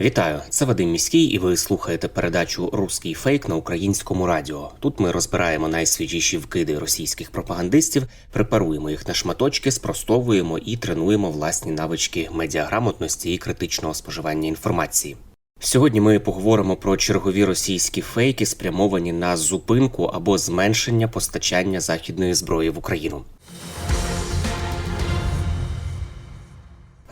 Вітаю, це Вадим Міський, і ви слухаєте передачу Руський фейк на українському радіо. Тут ми розбираємо найсвіжіші вкиди російських пропагандистів, препаруємо їх на шматочки, спростовуємо і тренуємо власні навички медіаграмотності і критичного споживання інформації. Сьогодні ми поговоримо про чергові російські фейки, спрямовані на зупинку або зменшення постачання західної зброї в Україну.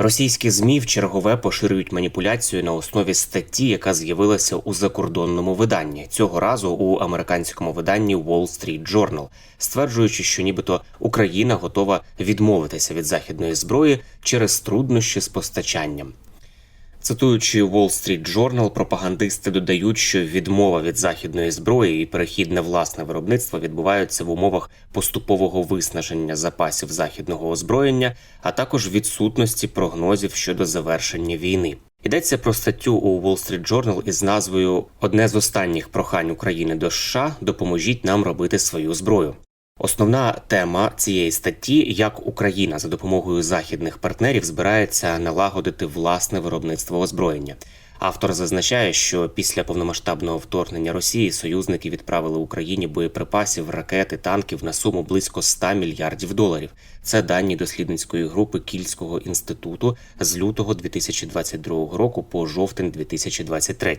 Російські змі в чергове поширюють маніпуляцію на основі статті, яка з'явилася у закордонному виданні цього разу у американському виданні Wall Street Journal, стверджуючи, що нібито Україна готова відмовитися від західної зброї через труднощі з постачанням. Цитуючи Wall Street Journal, пропагандисти додають, що відмова від західної зброї і перехід на власне виробництво відбуваються в умовах поступового виснаження запасів західного озброєння, а також відсутності прогнозів щодо завершення війни. Йдеться про статтю у Wall Street Journal із назвою Одне з останніх прохань України до США допоможіть нам робити свою зброю. Основна тема цієї статті як Україна за допомогою західних партнерів збирається налагодити власне виробництво озброєння. Автор зазначає, що після повномасштабного вторгнення Росії союзники відправили Україні боєприпасів, ракети, танків на суму близько 100 мільярдів доларів. Це дані дослідницької групи Кільського інституту з лютого 2022 року по жовтень 2023.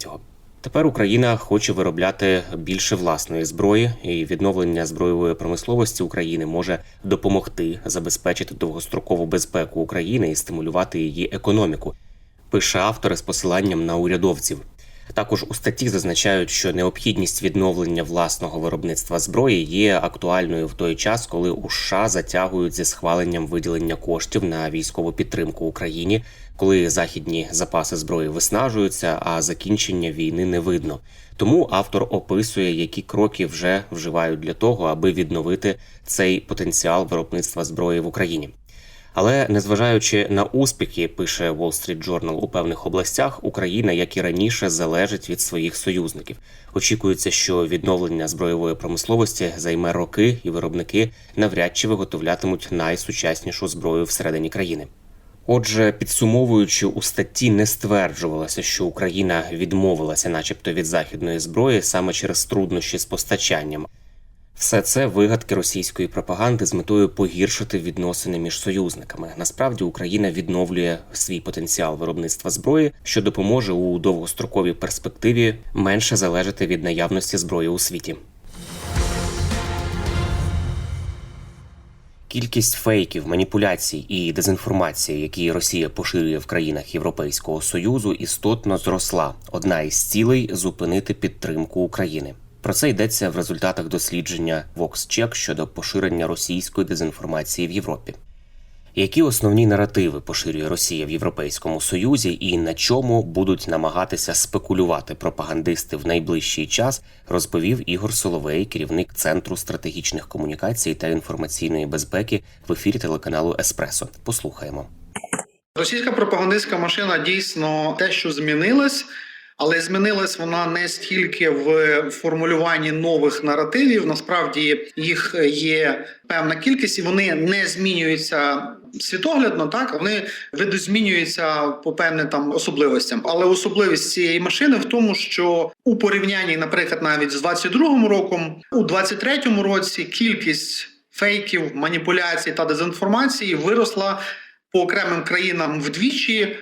Тепер Україна хоче виробляти більше власної зброї, і відновлення збройової промисловості України може допомогти забезпечити довгострокову безпеку України і стимулювати її економіку. Пише автор з посиланням на урядовців. Також у статті зазначають, що необхідність відновлення власного виробництва зброї є актуальною в той час, коли у США затягують зі схваленням виділення коштів на військову підтримку Україні, коли західні запаси зброї виснажуються, а закінчення війни не видно. Тому автор описує, які кроки вже вживають для того, аби відновити цей потенціал виробництва зброї в Україні. Але незважаючи на успіхи, пише Wall Street Journal, у певних областях Україна, як і раніше, залежить від своїх союзників. Очікується, що відновлення збройової промисловості займе роки, і виробники навряд чи виготовлятимуть найсучаснішу зброю всередині країни. Отже, підсумовуючи у статті, не стверджувалося, що Україна відмовилася, начебто, від західної зброї саме через труднощі з постачанням. Все це вигадки російської пропаганди з метою погіршити відносини між союзниками. Насправді Україна відновлює свій потенціал виробництва зброї, що допоможе у довгостроковій перспективі менше залежати від наявності зброї у світі. Кількість фейків, маніпуляцій і дезінформації, які Росія поширює в країнах Європейського союзу, істотно зросла. Одна із цілей зупинити підтримку України. Про це йдеться в результатах дослідження VoxCheck щодо поширення російської дезінформації в Європі. Які основні наративи поширює Росія в Європейському Союзі і на чому будуть намагатися спекулювати пропагандисти в найближчий час, розповів Ігор Соловей, керівник Центру стратегічних комунікацій та інформаційної безпеки в ефірі телеканалу Еспресо. Послухаємо. Російська пропагандистська машина дійсно те, що змінилась, але змінилась вона не стільки в формулюванні нових наративів. Насправді їх є певна кількість, і вони не змінюються світоглядно, так вони видозмінюються по певним там особливостям. Але особливість цієї машини в тому, що у порівнянні, наприклад, навіть з 22-му роком, у 23-му році кількість фейків, маніпуляцій та дезінформації виросла по окремим країнам вдвічі,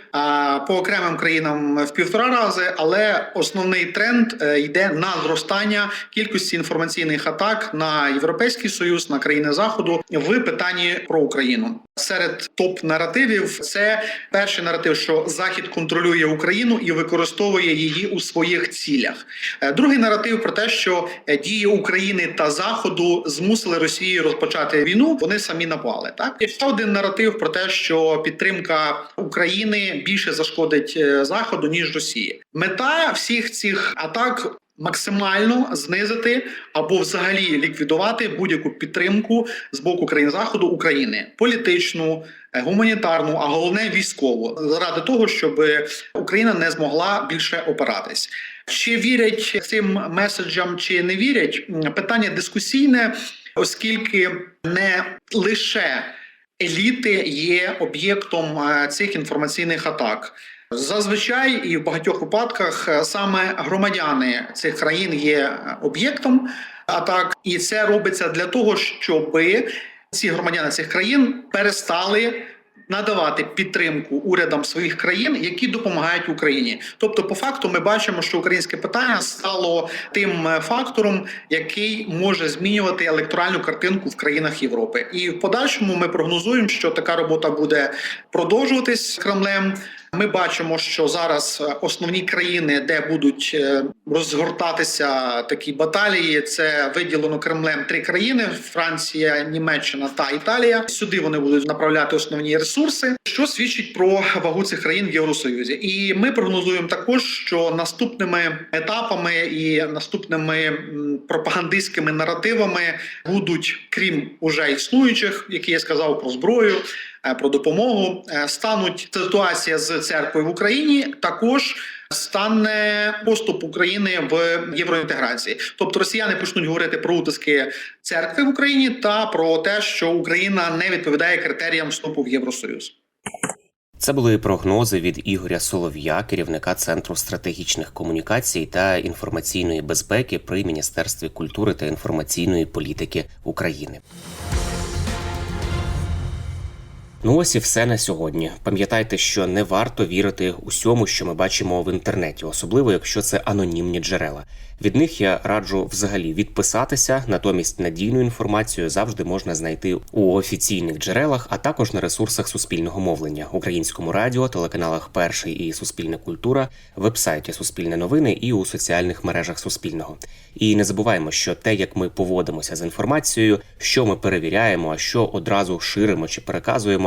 по окремим країнам в півтора рази. Але основний тренд е, йде на зростання кількості інформаційних атак на європейський союз, на країни заходу в питанні про Україну. Серед топ наративів це перший наратив, що Захід контролює Україну і використовує її у своїх цілях. Е, Другий наратив про те, що е, дії України та Заходу змусили Росію розпочати війну. Вони самі напали. Так і ще один наратив про те, що що підтримка України більше зашкодить е, заходу ніж Росії. Мета всіх цих атак. Максимально знизити або взагалі ліквідувати будь-яку підтримку з боку країн заходу України політичну, е, гуманітарну, а головне військову, заради того, щоб Україна не змогла більше опиратись. Чи вірять цим меседжам, чи не вірять? Питання дискусійне, оскільки не лише еліти є об'єктом е, цих інформаційних атак. Зазвичай і в багатьох випадках е, саме громадяни цих країн є е, об'єктом атак, і це робиться для того, щоб ці громадяни цих країн перестали надавати підтримку урядам своїх країн, які допомагають Україні. Тобто, по факту, ми бачимо, що українське питання стало тим е, фактором, який може змінювати електоральну картинку в країнах Європи. І в подальшому ми прогнозуємо, що така робота буде продовжуватись Кремлем. Ми бачимо, що зараз е, основні країни, де будуть е, розгортатися такі баталії, це виділено Кремлем три країни: Франція, Німеччина та Італія. Сюди вони будуть направляти основні ресурси, що свідчить про вагу цих країн в Євросоюзі. І ми прогнозуємо також, що наступними етапами і наступними пропагандистськими наративами будуть, крім уже існуючих, які я сказав про зброю, про допомогу, е, стануть ситуація з церквою в Україні також. Стане поступ України в євроінтеграції, тобто росіяни почнуть говорити про утиски церкви в Україні та про те, що Україна не відповідає критеріям вступу в Євросоюз. Це були прогнози від Ігоря Солов'я, керівника Центру стратегічних комунікацій та інформаційної безпеки при Міністерстві культури та інформаційної політики України. Ну ось і все на сьогодні. Пам'ятайте, що не варто вірити усьому, що ми бачимо в інтернеті, особливо якщо це анонімні джерела. Від них я раджу взагалі відписатися, натомість надійну інформацію завжди можна знайти у офіційних джерелах, а також на ресурсах суспільного мовлення, українському радіо, телеканалах Перший і Суспільна культура, вебсайті Суспільне новини і у соціальних мережах Суспільного. І не забуваємо, що те, як ми поводимося з інформацією, що ми перевіряємо, а що одразу ширимо чи переказуємо,